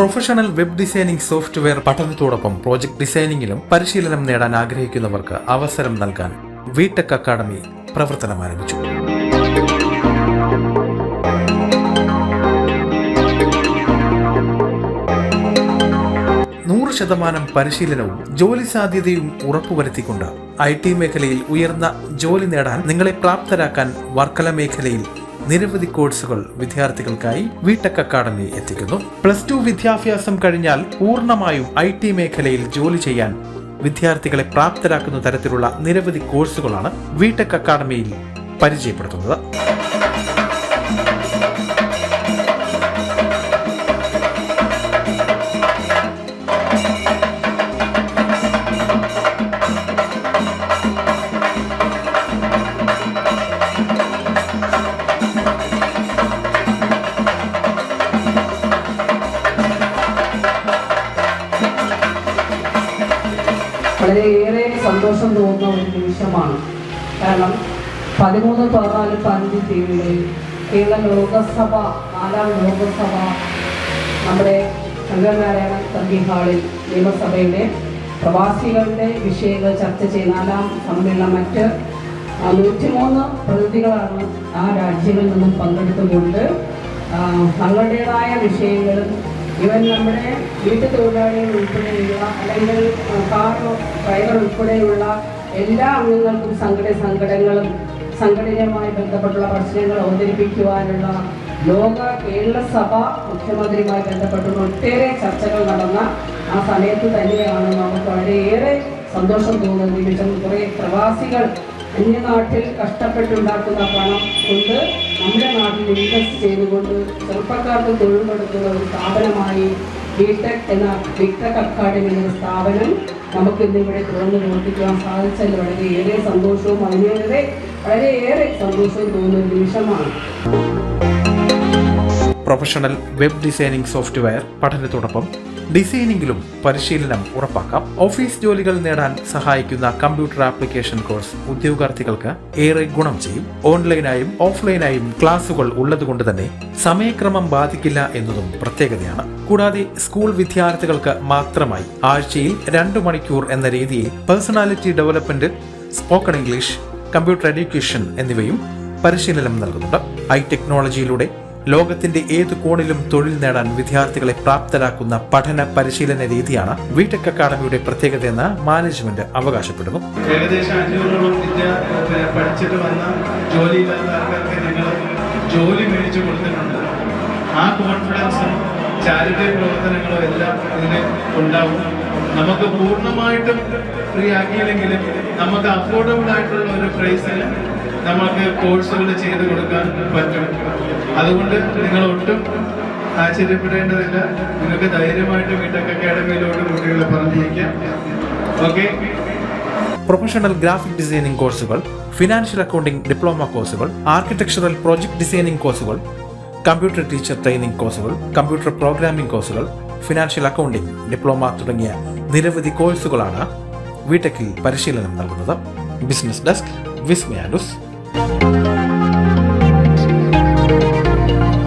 Professional web designing software പഠനത്തോടൊപ്പം project ഡിസൈനിങ്ങിലും പരിശീലനം നേടാൻ ആഗ്രഹിക്കുന്നവർക്ക് അവസരം നൽകാൻ വിടെക് അക്കാദമി പ്രവർത്തനം ആരംഭിച്ചു. നൂറ് ശതമാനം പരിശീലനവും ജോലി സാധ്യതയും ഉറപ്പുവരുത്തിക്കൊണ്ട് ഐ ടി മേഖലയിൽ ഉയർന്ന ജോലി നേടാൻ നിങ്ങളെ പ്രാപ്തരാക്കാൻ വർക്കല മേഖലയിൽ നിരവധി കോഴ്സുകൾ വിദ്യാർത്ഥികൾക്കായി വിടെക് അക്കാദമി എത്തിക്കുന്നു. പ്ലസ് ടു വിദ്യാഭ്യാസം കഴിഞ്ഞാൽ പൂർണമായും ഐ ടി മേഖലയിൽ ജോലി ചെയ്യാൻ വിദ്യാർത്ഥികളെ പ്രാപ്തരാക്കുന്ന തരത്തിലുള്ള നിരവധി കോഴ്സുകളാണ് വിടെക് അക്കാദമിയിൽ പരിചയപ്പെടുത്തുന്നത്. വളരെയേറെ സന്തോഷം തോന്നുന്ന ഒരു നിമിഷമാണ്. കാരണം പതിമൂന്ന് പതിനാല് പതിനഞ്ച് തീയതികളിൽ കേരള ലോകസഭ നാലാം ലോകസഭ നമ്മുടെ ശങ്കരനാരായണ തമ്പി ഹാളിൽ നിയമസഭയുടെ പ്രവാസികളുടെ വിഷയങ്ങൾ ചർച്ച ചെയ്യുന്ന നാലാം സമ്മേളനം മറ്റ് നൂറ്റിമൂന്ന് പ്രതിനിധികളാണ് ആ രാജ്യങ്ങളിൽ നിന്നും പങ്കെടുത്തുകൊണ്ട് തങ്ങളുടേതായ വിഷയങ്ങളും ഇവൻ നമ്മുടെ വീട്ടു തൊഴിലാളികൾ ഉൾപ്പെടെയുള്ള അല്ലെങ്കിൽ കാർ ഡ്രൈവർ ഉൾപ്പെടെയുള്ള എല്ലാ അംഗങ്ങൾക്കും സംഘട സംഘടനകളും സംഘടനയുമായി ബന്ധപ്പെട്ടുള്ള പ്രശ്നങ്ങൾ അവതരിപ്പിക്കുവാനുള്ള ലോക കേരള സഭ മുഖ്യമന്ത്രിയുമായി ബന്ധപ്പെട്ടുള്ള ഒട്ടേറെ ചർച്ചകൾ നടന്ന ആ സമയത്ത് തന്നെയാണ് നമുക്ക് വളരെയേറെ സന്തോഷം തോന്നുന്നത്. നിമിഷം കുറേ പ്രവാസികൾ അന്യനാട്ടിൽ കഷ്ടപ്പെട്ടുണ്ടാക്കുന്ന പണം കൊണ്ട് നമ്മുടെ നാട്ടിൽ ഇൻവെസ്റ്റ് ചെയ്തുകൊണ്ട് ചെറുപ്പക്കാർക്ക് തൊഴിൽ കൊടുക്കുന്ന ഒരു സ്ഥാപനമായി ബിടെക് എന്ന ബിടെക് അക്കാഡമി എന്ന സ്ഥാപനം നമുക്ക് ഇന്നിവിടെ തുറന്നു പ്രവർത്തിക്കുവാൻ സാധിച്ചത് വളരെയേറെ സന്തോഷവും അതിനേറെ വളരെയേറെ സന്തോഷവും തോന്നുന്ന നിമിഷമാണ്. പ്രൊഫഷണൽ വെബ് ഡിസൈനിംഗ് സോഫ്റ്റ്വെയർ പഠനത്തോടൊപ്പം ഡിസൈനിങ്ങിലും പരിശീലനം ഉറപ്പാക്കാം. ഓഫീസ് ജോലികൾ നേടാൻ സഹായിക്കുന്ന കമ്പ്യൂട്ടർ ആപ്ലിക്കേഷൻ കോഴ്സ് ഉദ്യോഗാർത്ഥികൾക്ക് ഏറെ ഗുണം ചെയ്യും. ഓൺലൈനായും ഓഫ്ലൈനായും ക്ലാസുകൾ ഉള്ളതുകൊണ്ട് തന്നെ സമയക്രമം ബാധിക്കില്ല എന്നതും പ്രത്യേകതയാണ്. കൂടാതെ സ്കൂൾ വിദ്യാർത്ഥികൾക്ക് മാത്രമായി ആഴ്ചയിൽ രണ്ടു മണിക്കൂർ എന്ന രീതിയിൽ personality development spoken English computer education എന്നിവയും പരിശീലനം നൽകുന്നുണ്ട്. ഐ ടെക്നോളജിയിലൂടെ ലോകത്തിന്റെ ഏത് കോണിലും തൊഴിൽ നേടാൻ വിദ്യാർത്ഥികളെ പ്രാപ്തരാക്കുന്ന പഠന പരിശീലന രീതിയാണ് വിടെക് അക്കാദമിയുടെ പ്രത്യേകതയെന്ന് മാനേജ്മെന്റ് അവകാശപ്പെടുന്നു. ഏകദേശം ഞങ്ങൾ ചാരിറ്റി പ്രവർത്തനങ്ങളും എല്ലാം നമുക്ക് പൂർണമായിട്ടും ഫ്രീ ആക്കിയില്ലെങ്കിലും നമുക്ക് അഫോർഡബിൾ ആയിട്ടുള്ള ഒരു പ്രൈസിൽ നമുക്ക് കോഴ്സുകൾ ചെയ്ത് കൊടുക്കാൻ പറ്റും. അതുകൊണ്ട് നിങ്ങൾ ഒട്ടും ആശ്ചര്യപ്പെടേണ്ടതില്ല. നിങ്ങൾക്ക് ധൈര്യമായിട്ട് വീട്ടൊക്കെ അക്കാഡമിയിലോട്ട് കുട്ടികളെ പറഞ്ഞിരിക്കാം ഓക്കെ? പ്രൊഫഷണൽ ഗ്രാഫിക് ഡിസൈനിംഗ് കോഴ്സുകൾ ഫിനാൻഷ്യൽ അക്കൗണ്ടിംഗ് ഡിപ്ലോമ കോഴ്സുകൾ ആർക്കിടെക്ചറൽ പ്രോജക്ട് ഡിസൈനിംഗ് കോഴ്സുകൾ കമ്പ്യൂട്ടർ ടീച്ചർ ട്രെയിനിംഗ് കോഴ്സുകൾ കമ്പ്യൂട്ടർ പ്രോഗ്രാമിംഗ് കോഴ്സുകൾ ഫിനാൻഷ്യൽ അക്കൗണ്ടിംഗ് ഡിപ്ലോമ തുടങ്ങിയ നിരവധി കോഴ്സുകളാണ് വിടെക്കിൽ പരിശീലനം നൽകുന്നത്. Business desk വിസ്മയാനുസ് Música